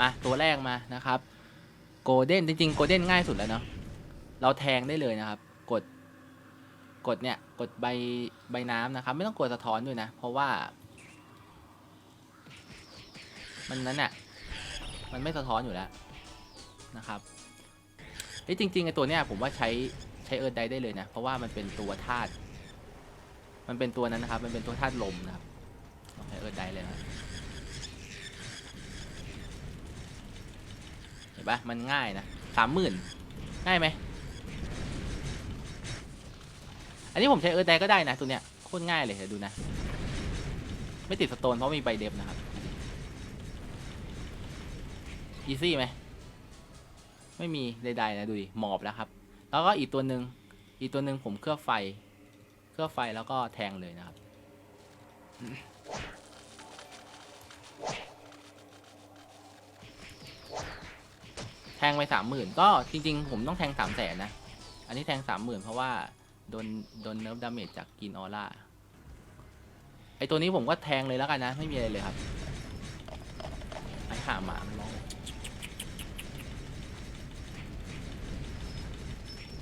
มาตัวแรกมานะครับโกลเด้นจริงๆโกลเด้นง่ายสุดแล้วเนาะเราแทงได้เลยนะครับ กดกดเนี่ยกดใบใบน้ำนะครับ ไม่ต้องกดสะท้อนด้วยนะ เพราะว่า มันนั้นน่ะมันไม่สะท้อนอยู่แล้วนะครับเฮ้ยจริงๆไอตัวเนี้ยผมว่าใช้ใช้เอิร์ธไดได้เลยนะ เพราะว่ามันเป็นตัวธาตุมันเป็นตัวนั้นนะครับ มันเป็นตัวธาตุลมนะครับใช้เอิร์ธไดเลยนะครับ เห็นปะมันง่ายนะสามหมื่นง่ายไหมอันนี้ผมใช้เอิร์ไดก็ได้นะตัวเนี้ยโคตรง่ายเลยเดี๋ยวดูนะ ไม่ติดสโตนเพราะมีใบเดฟนะครับอีซี่ไหมไม่มีใดๆนะดูดิหมอบแล้วครับ แล้วก็อีกตัวหนึ่งอีกตัวหนึ่งผมเคลือบไฟ เคลือบไฟแล้วก็แทงเลยนะครับ แทงไปสามหมื่นก็จริง ๆ ผมต้องแทงสามแสนนะ อันนี้แทงสามหมื่นเพราะว่าโดนโดนเนิร์ฟดาเมจจากกินออร่าไอตัวนี้ผมก็แทงเลยแล้วกันนะ ไม่มีอะไรเลยครับ ไอห่าหมามันร้อง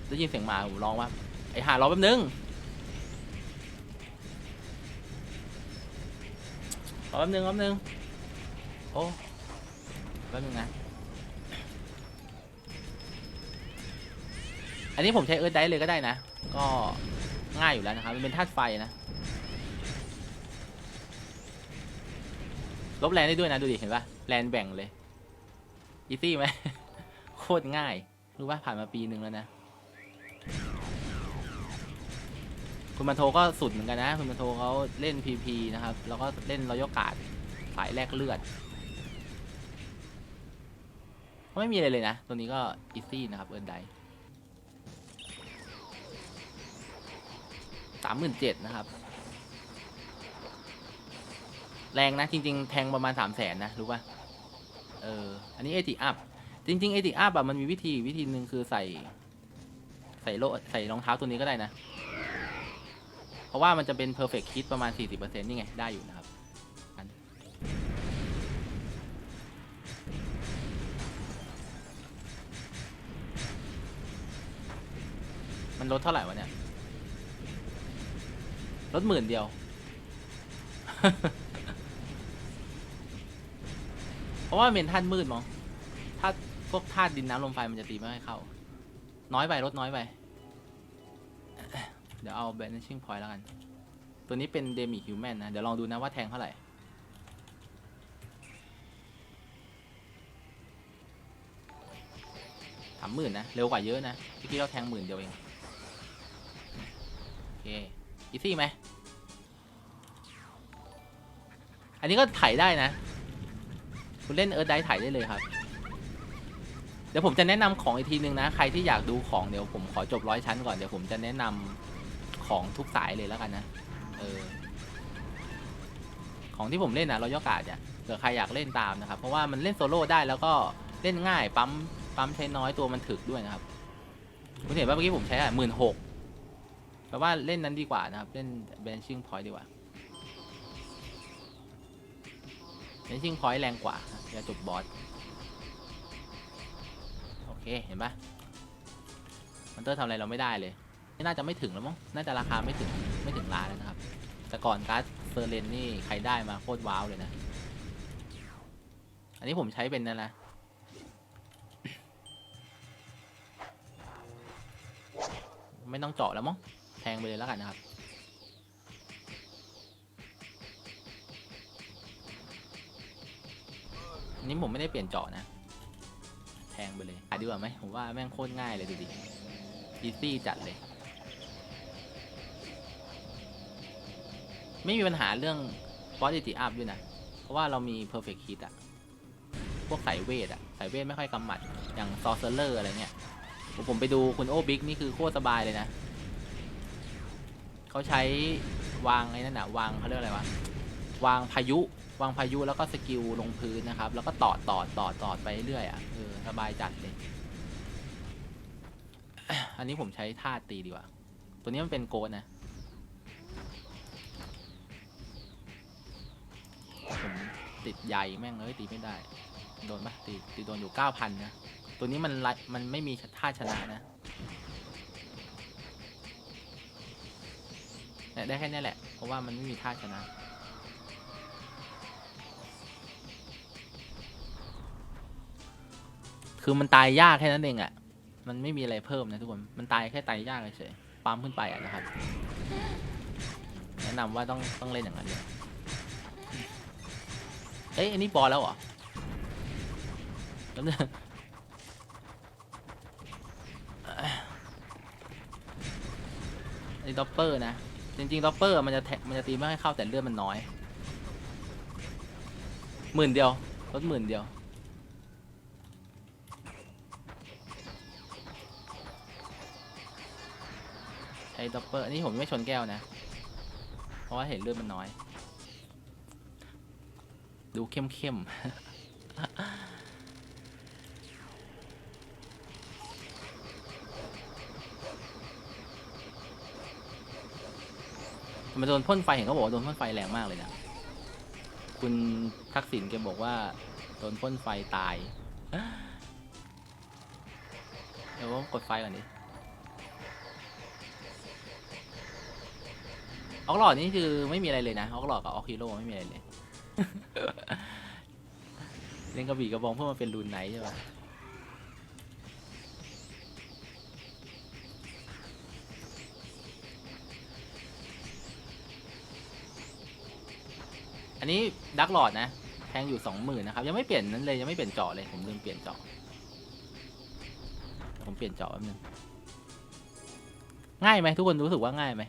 ได้ยินเสียงหมาผมร้องว่าไอห่ารอแป๊บนึงรอแป๊บนึงแป๊บนึงโอ้แป๊บนึงนะ อันนี้ผมใช้เอิร์ธไดเลยก็ได้นะ ก็ง่ายอยู่แล้วนะครับ มันเป็นธาตุไฟนะ ลบแรงได้ด้วยนะดูดิเห็นปะแรงแบ่งเลย อีซี่ไหม โคตรง่าย รู้ว่าผ่านมาปีหนึ่งแล้วนะ คุณมันโทก็สุดเหมือนกันนะ คุณมันโทเขาเล่น PP นะครับ แล้วก็เล่นรอยกาดสายแลกเลือดไม่มีอะไรเลยนะ ตัวนี้ก็อีซี่นะครับเอิร์นได สามหมื่นเจ็ดนะครับ แรงนะจริง ๆ แทงประมาณสามแสนนะ รู้ป่ะ เออ อันนี้เอติอัพ จริงๆเอติอัพอะมันมีวิธีวิธีหนึ่งคือใส่ ใส่โลใส่รองเท้าตัวนี้ก็ได้นะ เพราะว่ามันจะเป็น perfect hit ประมาณ 40%นี่ไง ได้อยู่นะครับมันลดเท่าไหร่วะเนี่ย ลดหมื่นเดียว เพราะว่ามันเป็นธาตุมืดมั้งธาตุพวกธาตุดินน้ำลมไฟมันจะตีไม่ให้เข้า น้อยไปลดน้อยไป เดี๋ยวเอา banishing point แล้วกัน ตัวนี้เป็นเดมิฮิวแมนนะ เดี๋ยวลองดูนะว่าแทงเท่าไหร่สามหมื่นนะ เร็วกว่าเยอะนะเมื่อกี้เราแทงหมื่นเดียวเอง โอเค อีซี่ไหม อันนี้ก็ถ่ายได้นะ คุณเล่นเอิร์ธไดถ่ายได้เลยครับ เดี๋ยวผมจะแนะนำของอีกทีนึงนะ ใครที่อยากดูของเดี๋ยวผมขอจบร้อยชั้นก่อนเดี๋ยวผมจะแนะนำของทุกสายเลยแล้วกันนะ เออ ของที่ผมเล่นนะรอยกาดเนี่ยเผื่อใครอยากเล่นตามนะครับ เพราะว่ามันเล่นโซโล่ได้แล้วก็เล่นง่ายปั๊มปั๊มใช้น้อยตัวมันถึกด้วยนะครับ คุณเห็นว่าเมื่อกี้ผมใช้อะหมื่นหก แปลว่าเล่นนั้นดีกว่านะครับ เล่น benching point ดีกว่า benching point แรงกว่าจะจบบอส โอเค เห็นปะมันเตอร์ทำอะไรเราไม่ได้เลย น่าจะไม่ถึงแล้วมั้ง น่าจะราคาไม่ถึง ไม่ถึงล้านแล้วนะครับ แต่ก่อนการ์ดเซอร์เรนนี่ใครได้มาโคตรว้าวเลยนะ อันนี้ผมใช้เป็นนั่นนะไม่ต้องเจาะแล้วมั้ง งไปเลยแล้วกันนะครับนนี้ผมไม่ได้เปลี่ยนเจาะนะ แทงไปเลยอะดีกว่าไหมผมว่าแม่งโคตรง่ายเลยดูดิอีซี่จัดเลย ไม่มีปัญหาเรื่องฟอส i ิอัพด้วยนะ เพราะว่าเรามี perfect hit อะพวกสายเวทอะสายเวทไม่ค่อยกำหมัด อย่างซอเซอร์เลอร์อะไรเงี้ยผมผมไปดูคุณโอบิ๊กนี่คือโคตรสบายเลยนะ เขาใช้วางไอ้นั่นอะวางเขาเรียกอะไรวะวางพายุ วางพายุแล้วก็สกิลลงพื้นนะครับ แล้วก็ตอดตอดตอดตอดไปเรื่อยอะเออสบายจัดเลยอันนี้ผมใช้ท่าตีดีกว่า ตัวนี้มันเป็นโกนนะผมติดใยแม่งเอ้ยตีไม่ได้ โดนปะตีตีโดนอยู่เก้าพันนะ ตัวนี้มันไล่มันไม่มีท่าชนะนะเนี่ย ได้แค่นี้แหละ เพราะว่ามันไม่มีท่าชนะคือมันตายยากแค่นั้นเองอะ่ะมันไม่มีอะไรเพิ่มนะทุกคน มันตายแค่ตายยากเฉยปั๊มขึ้นไปอะนะครับ แนะนำว่าต้องต้องเล่นอย่างนั้นเลยเอ้ยอันนี้บอลแล้วเหรอแล้วเนี่ยไอ้ด็อปเปอร์นะ จริงๆด็อปเปอร์มันจะแทมันจะตีไม่ให้เข้าแต่เลือดมันน้อยหมื่นเดียวลดหมื่นเดียวไอ้ด็อปเปอร์อันนี้ผมไม่ชนแก้วนะ เพราะว่าเห็นเลือดมันน้อย ดูเข้มเข้ม มันโดนพ่นไฟเห็นเขาบอกว่าโดนพ่นไฟแรงมากเลยนะ คุณทักษิณแกบอกว่าโดนพ่นไฟตาย เดี๋ยวผมกดไฟก่อนดิออกหลอดนี่คือไม่มีอะไรเลยนะออกหลอดกับออกฮีโร่ไม่มีอะไรเลย เล่นกระบี่กระบองเพื่อมาเป็นรูนไนใช่ปะ นนี้ดักหลอดนะแทงอยู่สองหมื่นนะครับ ยังไม่เปลี่ยนนั้นเลยยังไม่เปลี่ยนเจาะเลยผมลืมเปลี่ยนเจาะผมเปลี่ยนเจาะแป๊บนึงง่ายไหมทุกคนรู้สึกว่าง่ายไหม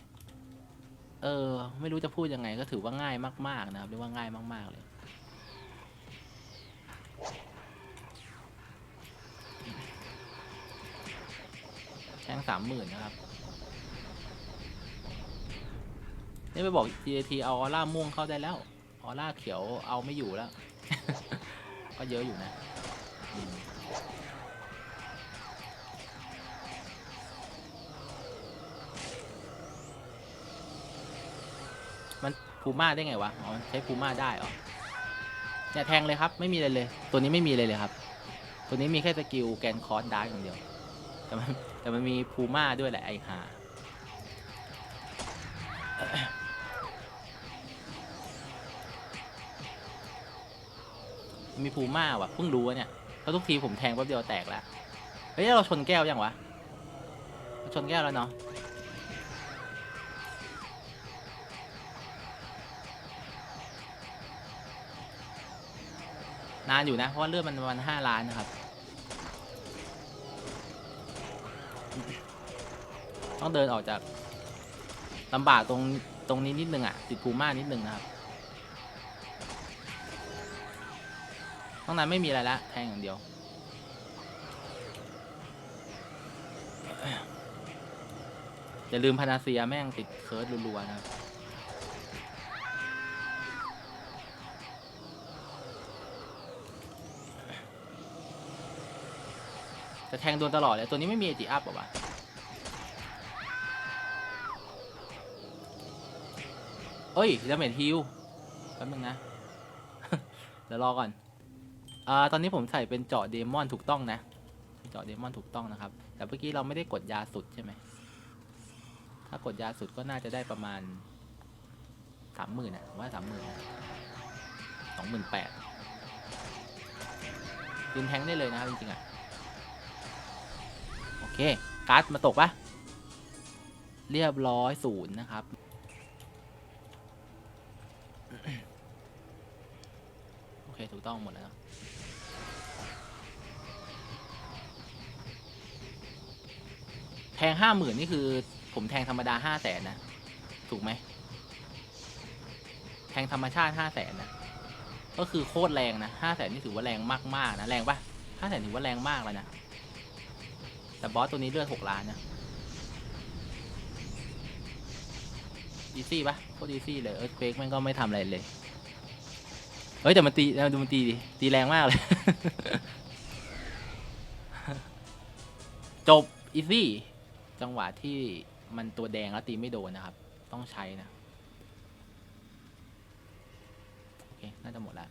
เออ ไม่รู้จะพูดยังไงก็ถือว่าง่ายมาก ๆ นะครับเรียกว่าง่ายมาก ๆ เลย แทงสามหมื่นนะครับ นี่ไปบอก GAT เอาออร่าม่วงเข้าได้แล้ว ออร่าเขียวเอาไม่อยู่แล้ว ก็เยอะอยู่นะมันพูม่าได้ไงวะ อ๋อ ใช้พูม่าได้เหรอเนี่ยแทงเลยครับ ไม่มีอะไรเลย ตัวนี้ไม่มีเลยเลยครับ ตัวนี้มีแค่สกิลแกนคอร์สดาร์กอย่างเดียว แต่มันแต่มันมีพูม่าด้วยแหละไอห่า มีพูม่าว่ะเพิ่งรู้วะเนี่ยแล้วทุกทีผมแทงแป๊บเดียวแตกแล้วเฮ้ยเราชนแก้วยังวะชนแก้วแล้วเนาะนานอยู่นะ เพราะว่าเลือดมันประมาณห้าล้านนะครับ ต้องเดินออกจากลำบากตรงตรงนี้นิดนึงอะติดพูม่านิดนึงนะครับ ตรงนั้นไม่มีอะไรละแทงอย่างเดียว อย่าลืมพานาเซียแม่งติดเคิร์ดรัวๆนะครับจะแทงโดนตลอดเลยตัวนี้ไม่มีเอจิอัพหรอวะเอ้ยดาเมจฮิลแป๊บนึงนะ เดี๋ยวรอก่อน อ่าตอนนี้ผมใส่เป็นเจาะเดมอนถูกต้องนะ เจาะเดมอนถูกต้องนะครับ แต่เมื่อกี้เราไม่ได้กดยาสุดใช่ไหม ถ้ากดยาสุดก็น่าจะได้ประมาณสามหมื่นนะว่าสามหมื่นสองหมื่นแปดยืนแทงได้เลยนะครับจริงๆอะ โอเค การ์ดมาตกปะเรียบร้อยศูนย์นะครับโอเค ถูกต้องหมดแล้ว แทงห้าหมื่นนี่คือ ผมแทงธรรมดาห้าแสนนะ ถูกไหม แทงธรรมชาติห้าแสนนะ ก็คือโคตรแรงนะห้าแสนนี่ถือว่าแรงมากๆนะแรงปะห้าแสนถือว่าแรงมากแล้วนะ แต่บอสตัวนี้เลือดหกล้านนะอีซี่ปะโคตรอีซี่เลยเออเฟกมันก็ไม่ทำอะไรเลย เฮ้ยแต่มันตีดูมันตีดิตีแรงมากเลย จบอีซี่ จังหวะที่มันตัวแดงแล้วตีไม่โดนนะครับ ต้องใช้นะ โอเค น่าจะหมดแล้ว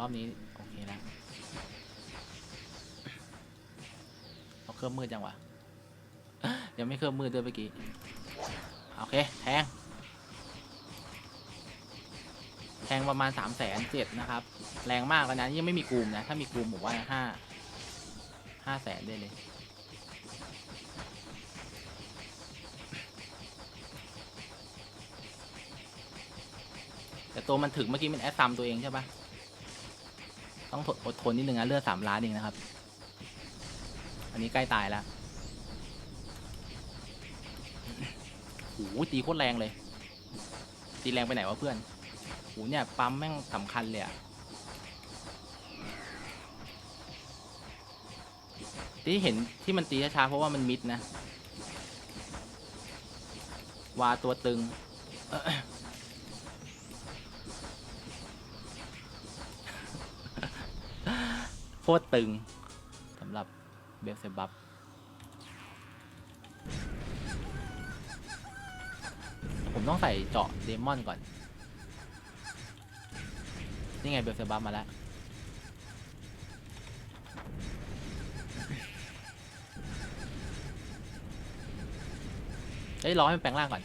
รอบนี้ โอเคแล้วเอาเครื่องมือจังวะยังไม่เครื่องมือด้วยเมื่อกี้ โอเค แทง แทงประมาณสามแสนเจ็ดนะครับ แรงมากแล้วนะยังไม่มีกลุ่มนะ ถ้ามีกลุ่มผมว่าห้าห้าแสนได้เลย แต่ตัวมันถึงเมื่อกี้มันแอดซัมตัวเองใช่ปะต้องอดทนนิดนึงนะเลือดสามล้านเองนะครับ อันนี้ใกล้ตายแล้วโอ้โหตีโคตรแรงเลย ตีแรงไปไหนวะเพื่อน หเนี่ย ปั๊มแม่งสำคัญเลยอะที่เห็นที่มันตีช้าๆเพราะว่ามันมิดนะ วาตัวตึง โคตรตึงสำหรับเบลเซบับผมต้องใส่เจาะเดมอนก่อน นี่ไงเบลเซบับมาแล้ว เฮ้ยรอให้มันแปลงร่างก่อน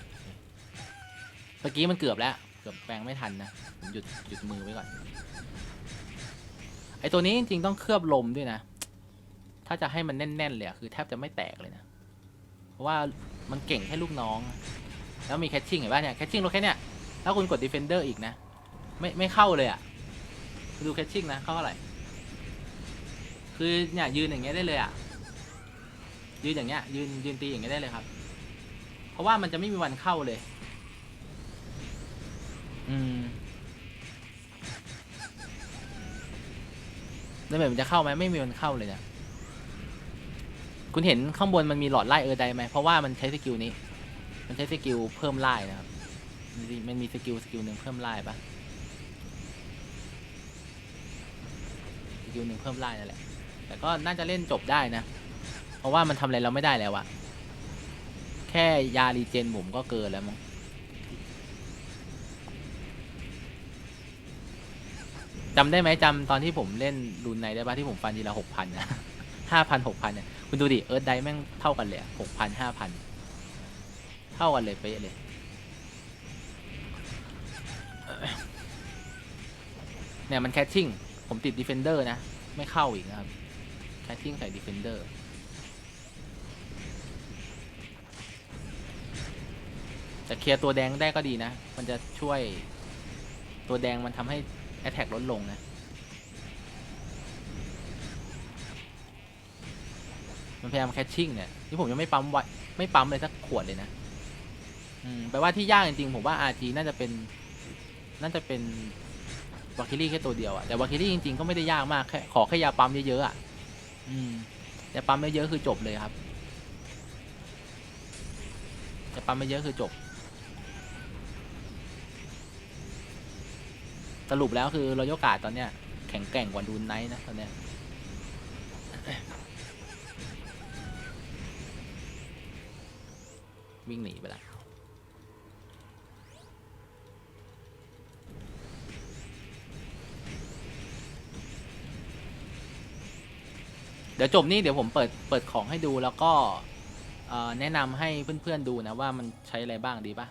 เมื่อกี้มันเกือบแล้ว เกือบแปลงไม่ทันนะ ผมหยุดหยุดมือไว้ก่อน ไอตัวนี้จริงๆต้องเคลือบลมด้วยนะ ถ้าจะให้มันแน่นๆเลยอะคือแทบจะไม่แตกเลยนะ เพราะว่ามันเก่งแค่ลูกน้อง แล้วมีแคชชิ่งเห็นป่ะเนี่ย แคชชิ่งรถแค่เนี้ยแล้วคุณกดดีเฟนเดอร์อีกนะ ไม่ไม่เข้าเลยอะคุณ ดูแคชชิ่งนะเข้าเท่าไหร่ คือเนี่ยยืนอย่างเงี้ยได้เลยอะยืนอย่างเงี้ยยืนยืนตีอย่างเงี้ยได้เลยครับ เพราะว่ามันจะไม่มีวันเข้าเลย อืมแล้วแบบมันจะเข้าไหมไม่มีมันเข้าเลยเนี่ยคุณเห็นข้างบนมันมีหลอดไล่เออร์ไดไหมเพราะว่ามันใช้สกิลนี้ มันใช้สกิลเพิ่มไล่นะครับ มันมีมันมีสกิลสกิลหนึ่งเพิ่มไล่ปะ กิลหนึ่งเพิ่มไล่นั่นแหละ แต่ก็น่าจะเล่นจบได้นะ เพราะว่ามันทำอะไรเราไม่ได้แล้วอะแค่ยารีเจนผมก็เกินแล้วมั้งจำได้ไหมจำตอนที่ผมเล่นรูนไนได้ปะที่ผมฟันทีละหกพันนะห้าพันหกพันเนี่ยคุณดูดิเอิร์ธไดแม่งเท่ากันเลยหกพันห้าพันเท่ากันเลยเป๊ะเลยเนี่ยมันแคชชิ่ง ผมติดดีเฟนเดอร์นะ ไม่เข้าอีกนะครับแคชชิ่งใส่ดีเฟนเดอร์แต่เคลียร์ตัวแดงได้ก็ดีนะ มันจะช่วยตัวแดงมันทำให้แอตแทกลดลงนะ มันพยายามแคชชิ่งเนี่ยที่ผมยังไม่ปั๊มไว้ไม่ปั๊มเลยสักขวดเลยนะ อืมแปลว่าที่ยากจริงๆ ผมว่า RG น่าจะเป็น น่าจะเป็นาคิลี่แค่ตัวเดียวอะแต่วาคิลี่จริงๆก็ไม่ได้ยากมากแค่ขอแค่ยาปั๊มเยอะๆอะอืมยาปั๊มเยอะๆคือจบเลยครับยาปั๊มเยอะๆคือจบ สรุปแล้วคือรอยกาดตอนเนี้ยแข็งแกร่งกว่าดูนไนท์นะตอนเนี้ยวิ่งหนีไปแล้ว ดี๋ยวจบนี่เดี๋ยวผมเปิดเปิดของให้ดูแล้วก็แนะนำให้เพื่อนๆดูนะว่ามันใช้อะไรบ้างดีปะ